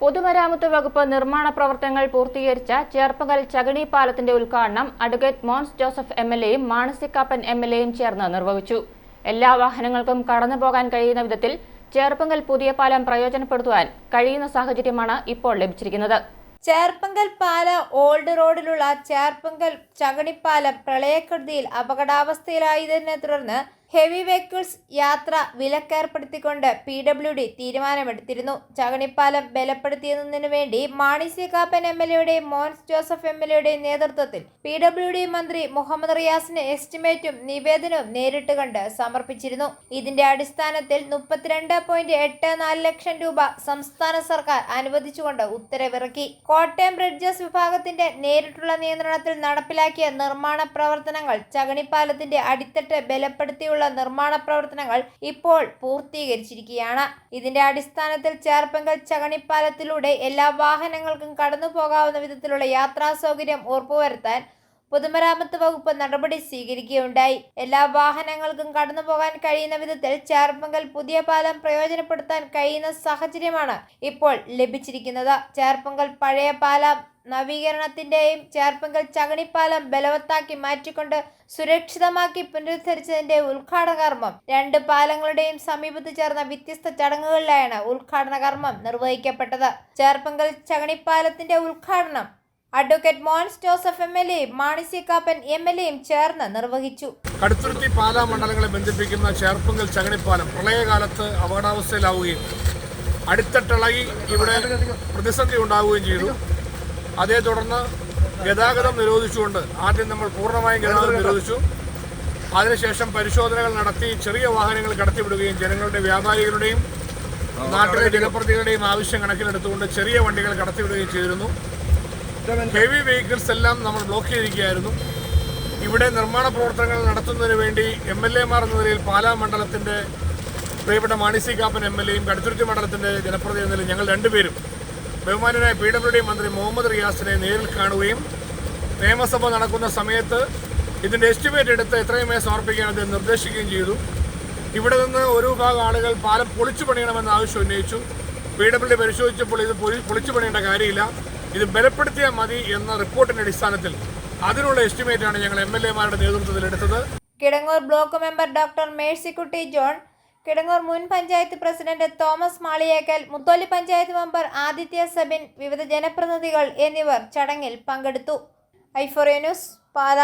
പൊതുമരാമത്ത് വകുപ്പ് നിർമ്മാണ പ്രവർത്തനങ്ങൾ പൂർത്തീകരിച്ച ചേർപ്പകൽ ചകണി പാലത്തിന്റെ ഉദ്ഘാടനം advocate Mons Joseph M L എയും മാണസിക്കാപ്പൻ എം എൽ എയും ചേർന്ന് നിർവഹിച്ചു. എല്ലാ വാഹനങ്ങൾക്കും കടന്നുപോകാൻ കഴിയുന്ന വിധത്തിൽ ചേർപ്പങ്കൽ പുതിയ പാലം പ്രയോജനപ്പെടുത്തുവാൻ കഴിയുന്ന സാഹചര്യമാണ് ഇപ്പോൾ ലഭിച്ചിരിക്കുന്നത്. ചേർപ്പങ്കൽ പാല ഓൾഡ് റോഡിലുള്ള ചേർപ്പങ്കൽ ചകണിപ്പാലം പ്രളയക്കെടുതിയിൽ അപകടാവസ്ഥയിലായതിനെ തുടർന്ന് ഹെവി വെഹിക്കിൾസ് യാത്ര വിലക്കേർപ്പെടുത്തിക്കൊണ്ട് പി ഡബ്ല്യു ഡി തീരുമാനമെടുത്തിരുന്നു. ചകണിപ്പാലം ബലപ്പെടുത്തിയതിനു വേണ്ടി Mani C Kappan M L എയുടെയും മോൻസ് ജോസഫ് എം എൽ എയുടെയും നേതൃത്വത്തിൽ പി ഡബ്ല്യു ഡി മന്ത്രി മുഹമ്മദ് റിയാസിന് എസ്റ്റിമേറ്റും നിവേദനവും നേരിട്ട് കണ്ട് സമർപ്പിച്ചിരുന്നു. ഇതിന്റെ അടിസ്ഥാനത്തിൽ മുപ്പത്തിരണ്ട് പോയിന്റ് എട്ട് നാല് ലക്ഷം രൂപ സംസ്ഥാന സർക്കാർ അനുവദിച്ചുകൊണ്ട് ഉത്തരവിറക്കി. കോട്ടയം ബ്രിഡ്ജസ് വിഭാഗത്തിന്റെ നേരിട്ടുള്ള നിയന്ത്രണത്തിൽ നടപ്പിലാക്കിയ നിർമ്മാണ പ്രവർത്തനങ്ങൾ ചകണിപ്പാലത്തിന്റെ അടിത്തട്ട് ബലപ്പെടുത്തിയുള്ള നിർമ്മാണ പ്രവർത്തനങ്ങൾ ഇപ്പോൾ പൂർത്തീകരിച്ചിരിക്കുകയാണ്. ഇതിന്റെ അടിസ്ഥാനത്തിൽ ചേർപ്പങ്കൽ ചകണിപ്പാലത്തിലൂടെ എല്ലാ വാഹനങ്ങൾക്കും കടന്നു പോകാവുന്ന വിധത്തിലുള്ള യാത്രാ സൗകര്യം ഉറപ്പുവരുത്താൻ പൊതുമരാമത്ത് വകുപ്പ് നടപടി സ്വീകരിക്കുകയുണ്ടായി. എല്ലാ വാഹനങ്ങൾക്കും കടന്നു പോകാൻ കഴിയുന്ന വിധത്തിൽ ചേർപ്പങ്കൽ പുതിയ പാലം പ്രയോജനപ്പെടുത്താൻ കഴിയുന്ന സാഹചര്യമാണ് ഇപ്പോൾ ലഭിച്ചിരിക്കുന്നത്. ചേർപ്പങ്കൽ പഴയ പാലം നവീകരണത്തിന്റെയും ചേർപ്പങ്കൽ ചകണിപ്പാലം ബലവത്താക്കി മാറ്റിക്കൊണ്ട് സുരക്ഷിതമാക്കി പുനരുദ്ധരിച്ചതിന്റെ ഉദ്ഘാടന കർമ്മം രണ്ട് പാലങ്ങളുടെയും സമീപത്ത് ചേർന്ന വ്യത്യസ്ത ചടങ്ങുകളിലായാണ് ഉദ്ഘാടന കർമ്മം നിർവഹിക്കപ്പെട്ടത് ചേർപ്പങ്കൽ ചകണിപ്പാലത്തിന്റെ ഉദ്ഘാടനം advocate Mons Joseph M L എയും മാണിസ്യക്കാപ്പൻ എം എൽ എയും ചേർന്ന് നിർവഹിച്ചു. കടുത്തുരുത്തി പാലാ മണ്ഡലങ്ങളെ ബന്ധിപ്പിക്കുന്ന ചേർപ്പുങ്കൽ ചകണിപ്പാലം പ്രളയകാലത്ത് അപകടാവസ്ഥയിലാവുകയും അടിത്തട്ടിളകി ഇവിടെ പ്രതിസന്ധി ഉണ്ടാവുകയും ചെയ്തു. അതേ തുടർന്ന് ഗതാഗതം നിരോധിച്ചുകൊണ്ട് ആദ്യം നമ്മൾ പൂർണമായും ഗതാഗതം നിരോധിച്ചു. അതിനുശേഷം പരിശോധനകൾ നടത്തി ചെറിയ വാഹനങ്ങൾ കടത്തിവിടുകയും ജനങ്ങളുടെ വ്യാപാരികളുടെയും നാട്ടിലെ ജനപ്രതികളുടെയും ആവശ്യം കണക്കിലെടുത്തുകൊണ്ട് ചെറിയ വണ്ടികൾ കടത്തിവിടുകയും ചെയ്തിരുന്നു. ഹെവി വെഹിക്കിൾസ് എല്ലാം നമ്മൾ ബ്ലോക്ക് ചെയ്തിരിക്കുകയായിരുന്നു. ഇവിടെ നിർമ്മാണ പ്രവർത്തനങ്ങൾ നടത്തുന്നതിന് വേണ്ടി എം എൽ എമാർ എന്ന നിലയിൽ പാലാ മണ്ഡലത്തിന്റെ പ്രിയപ്പെട്ട Mani C Kappan M L എയും കടുത്തുരുത്തി മണ്ഡലത്തിന്റെ ജനപ്രതിനിധി എന്ന നിലയിൽ ഞങ്ങൾ രണ്ടുപേരും. ബഹുമാനായ പി ഡബ്ല്യു ഡി മന്ത്രി മുഹമ്മദ് റിയാസിനെ നേരിൽ കാണുകയും നിയമസഭ നടക്കുന്ന സമയത്ത് ഇതിന്റെ എസ്റ്റിമേറ്റ് എടുത്ത് എത്രയും വേഗം സമർപ്പിക്കാൻ അദ്ദേഹം നിർദ്ദേശിക്കുകയും ചെയ്തു. ഇവിടെ നിന്ന് ഒരു വിഭാഗം ആളുകൾ പാലം പൊളിച്ചു പണിയണമെന്ന് ആവശ്യം ഉന്നയിച്ചു. പി ഡബ്ല്യു ഡി പരിശോധിച്ചപ്പോൾ ഇത് പൊളിച്ചു പണിയേണ്ട കാര്യമില്ല. ഇത് ബലപ്പെടുത്തിയാൽ മതി എന്ന റിപ്പോർട്ടിന്റെ അടിസ്ഥാനത്തിൽ അതിനുള്ള എസ്റ്റിമേറ്റാണ് ഞങ്ങൾ എം എൽ എമാരുടെ നേതൃത്വത്തിൽ എടുത്തത്. Kidangoor block member doctor Mercykutty John Kidangoor മുൻ panchayat president Thomas Maliyekkal Mutholi panchayat member Aditya Sabin വിവിധ ജനപ്രതിനിധികൾ എന്നിവർ ചടങ്ങിൽ പങ്കെടുത്തു. ഐഫോറിയ ന്യൂസ് പാല.